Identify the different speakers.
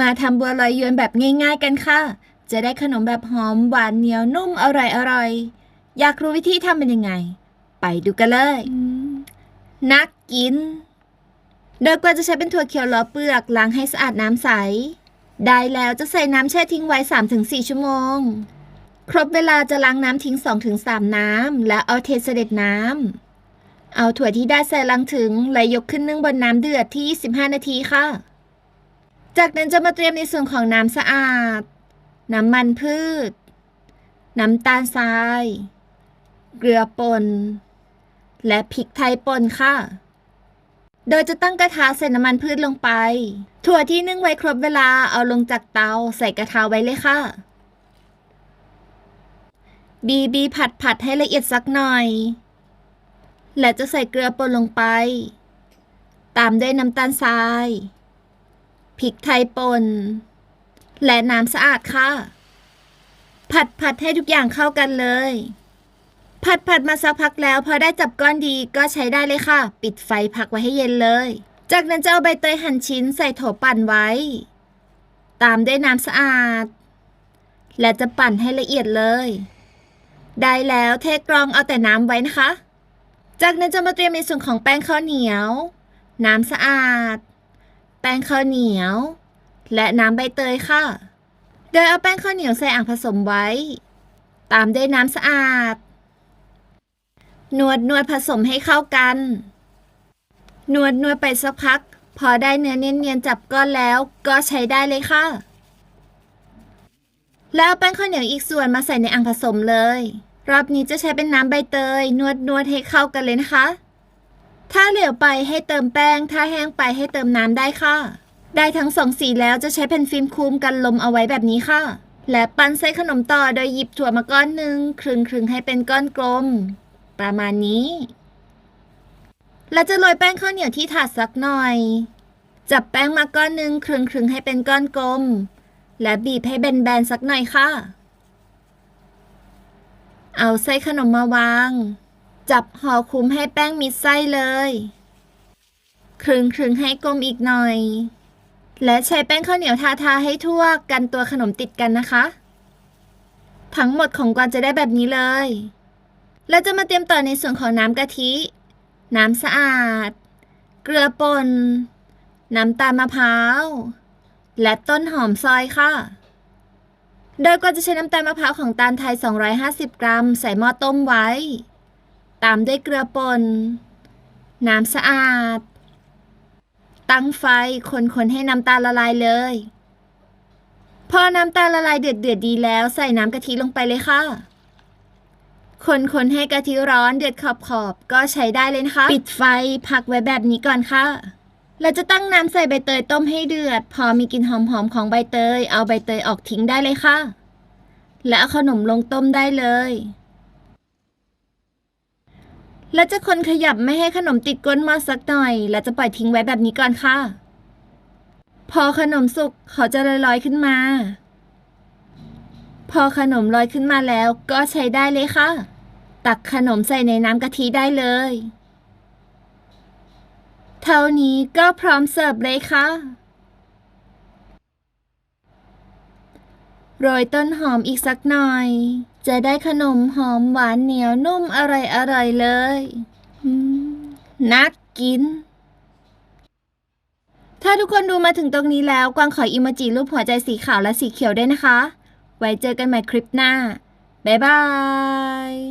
Speaker 1: มาทำบัวลอยยวนแบบง่ายๆกันค่ะ จะได้ขนมแบบหอมหวานเหนียวนุ่มอร่อยอร่อยๆอยากรู้วิธีทำเป็นยังไง ไปดูกันเลย นักกิน โดยกว่าจะใช้เป็นถั่วเขียวล้อเปลือกล้างให้สะอาดน้ำใส ได้แล้วจะใส่น้ำแช่ทิ้งไว้ 3-4 ชั่วโมง ครบเวลาจะล้างน้ำทิ้ง 2-3 น้ำ และเอาเทเสด็จน้ำ เอาถั่วที่ได้ใส่ลังถึงและยกขึ้นนึ่งบนน้ำเดือดที่25นาทีค่ะ จากนั้นจะมาเตรียมในส่วนของน้ำสะอาด น้ำมันพืช น้ำตาลทราย เกลือป่น และพริกไทยป่นค่ะ โดยจะตั้งกระทะใส่น้ำมันพืชลงไป ถั่วที่นึ่งไว้ครบเวลาเอาลงจากเตาใส่กระทะไว้เลยค่ะ บีบีผัดผัดให้ละเอียดสักหน่อย และจะใส่เกลือป่นลงไป ตามด้วยน้ำตาลทราย พริกไทยป่นและน้ำสะอาดค่ะ ผัดผัดให้ทุกอย่างเข้ากันเลย ผัดผัดมาสักพักแล้ว พอได้จับก้อนดีก็ใช้ได้เลยค่ะ ปิดไฟพักไว้ให้เย็นเลย จากนั้นจะเอาใบเตยหั่นชิ้นใส่โถปั่นไว้ ตามด้วยน้ำสะอาด และจะปั่นให้ละเอียดเลย ได้แล้วเทกรองเอาแต่น้ำไว้นะคะ จากนั้นจะมาเตรียมในส่วนของแป้งข้าวเหนียว น้ำสะอาด แป้งข้าวเหนียว และน้ำใบเตยค่ะ โดยเอาแป้งข้าวเหนียวใส่อ่างผสมไว้ ตามด้วยน้ำสะอาด นวดนวดผสมให้เข้ากัน นวดนวดไปสักพัก พอได้เนื้อเนียนๆจับก้อนแล้วก็ใช้ได้เลยค่ะ แล้วแป้งข้าวเหนียวอีกส่วนมาใส่ในอ่างผสมเลย รอบนี้จะใช้เป็นน้ำใบเตย นวดนวดให้เข้ากันเลยนะคะ ถ้าเหลวไปให้เติมแป้ง ถ้าแห้งไปให้เติมน้ำได้ค่ะ ได้ทั้งสองสีแล้วจะใช้แผ่นฟิล์มคลุมกันลมเอาไว้แบบนี้ค่ะ และปั้นไส้ขนมต่อโดยหยิบถั่วมาก้อนหนึ่งคลึงคลึงให้เป็นก้อนกลม ประมาณนี้ และจะโรยแป้งข้าวเหนียวที่ถาดสักหน่อย จับแป้งมาก้อนหนึ่งคลึงคลึงให้เป็นก้อนกลม และบีบให้แบนๆสักหน่อยค่ะ เอาไส้ขนมมาวาง จับห่อคลุมให้แป้งมิดไส้เลยคลึงคลึงๆให้กลมอีกหน่อย และใช้แป้งข้าวเหนียวทาทาๆให้ทั่วกันตัวขนมติดกันนะคะ ทั้งหมดของกวางจะได้แบบนี้เลยแล้วจะมาเตรียมต่อในส่วนของน้ำกะทิ น้ำสะอาด เกลือป่น น้ำตาลมะพร้าว และต้นหอมซอยค่ะโดยก็จะใช้น้ำตาลมะพร้าวของตาลไทย 250 กรัม ใส่หม้อต้มไว้ ตามด้วยเกลือป่น น้ำสะอาด ตั้งไฟคนๆให้น้ำตาลละลายเลย พอน้ำตาลละลายเดือดเดือดๆดีแล้วใส่น้ำกะทิลงไปเลยค่ะ คนๆให้กะทิร้อนเดือดขอบขอบๆก็ใช้ได้เลยนะคะ ปิดไฟพักไว้แบบนี้ก่อนค่ะ เราจะตั้งน้ำใส่ใบเตยต้มให้เดือด พอมีกลิ่นหอมๆของใบเตย เอาใบเตยออกทิ้งได้เลยค่ะ และขนมลงต้มได้เลย แล้วจะคนขยับไม่ให้ขนมติดก้นหม้อสักหน่อย แล้วจะปล่อยทิ้งไว้แบบนี้ก่อนค่ะ พอขนมสุกเขาจะลอยๆขึ้นมา พอขนมลอยขึ้นมาแล้วก็ใช้ได้เลยค่ะ ตักขนมใส่ในน้ำกะทิได้เลย เท่านี้ก็พร้อมเสิร์ฟเลยค่ะ โรยต้นหอมอีกสักหน่อย จะได้ขนมหอมหวานเหนียวนุ่มอร่อยอร่อยๆเลยอืมนักกิน ถ้าทุกคนดูมาถึงตรงนี้แล้ว กวางขออิโมจิรูปหัวใจสีขาวและสีเขียวด้วยนะคะ ไว้เจอกันใหม่คลิปหน้า บ๊ายบาย